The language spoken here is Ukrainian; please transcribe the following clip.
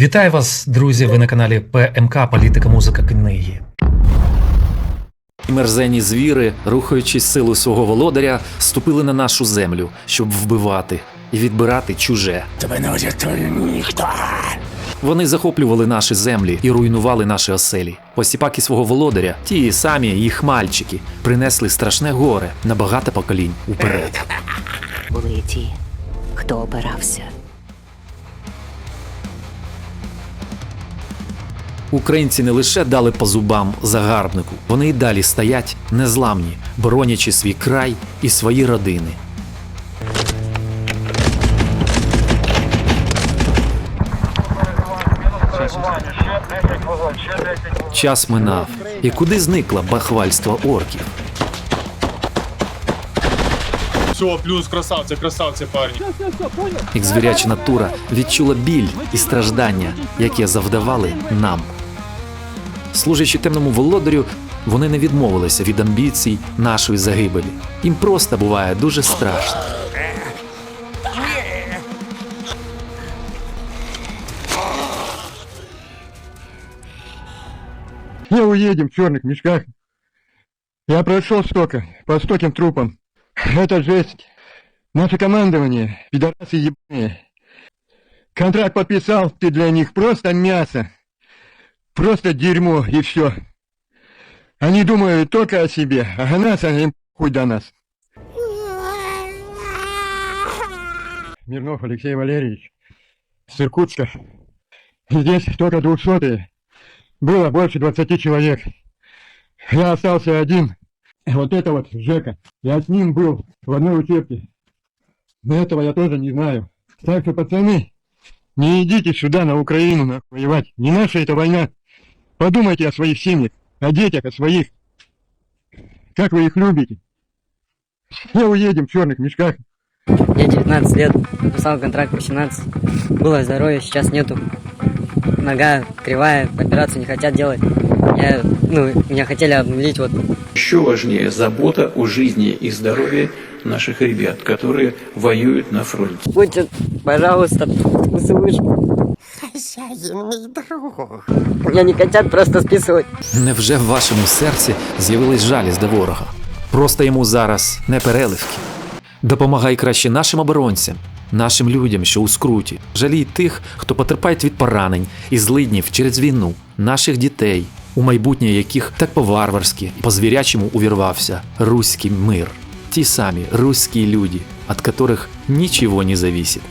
Вітаю вас, друзі! Ви на каналі ПМК Політика, музика, книги. Мерзені звіри, рухаючись силу свого володаря, ступили на нашу землю, щоб вбивати і відбирати чуже. Тебе не врятує ніхто. Вони захоплювали наші землі і руйнували наші оселі. Посіпаки свого володаря, ті самі їх мальчики, принесли страшне горе на багато поколінь уперед. були ті, хто опирався. Українці не лише дали по зубам загарбнику, вони й далі стоять незламні, боронячи свій край і свої родини. Час минав, і куди зникло бахвальство орків? Все, плюс красавці, красавці, парні. Як звіряча натура відчула біль і страждання, яке завдавали нам. Служачи темному володарю, вони не відмовилися від амбіцій нашої загибелі. Їм просто буває дуже страшно. Не уедем в черных мешках. Я прошел столько, по стольким трупам. Это жесть. Наше командование, пидорасы ебаные. Контракт подписал, ты для них просто мясо. Просто дерьмо и все. Они думают только о себе, а нас они хуй до нас. Мирнов Алексей Валерьевич, с Иркутска. Здесь только двухсотые. Было больше 20 человек. Я остался один. Вот это вот Жека. Я с ним был в одной учебке. Но этого я тоже не знаю. Так что, пацаны, не идите сюда, на Украину, нахуй, воевать. Не наша эта война. Подумайте о своих семьях, о детях, о своих. Как вы их любите. Все уедем в черных мешках. Мне 19 лет, подписал контракт по 17. Было здоровье, сейчас нету. Нога кривая, операцию не хотят делать. Я, ну, меня хотели обнулить вот Еще важнее забота о жизни и здоровье наших ребят, которые воюют на фронте. Путин, пожалуйста, услышь. Меня не хотят просто списывать. Невже в вашому серці з'явилась жалість до ворога? Просто йому зараз не переливки. Допомагай краще нашим оборонцям, нашим людям, що у скруті. Жалій тих, хто потерпає від поранень і злиднів через війну, наших дітей, у майбутнє яких так по-варварськи по-звірячому увірвався руський мир. Ті самі руські люди, від яких нічого не зависить.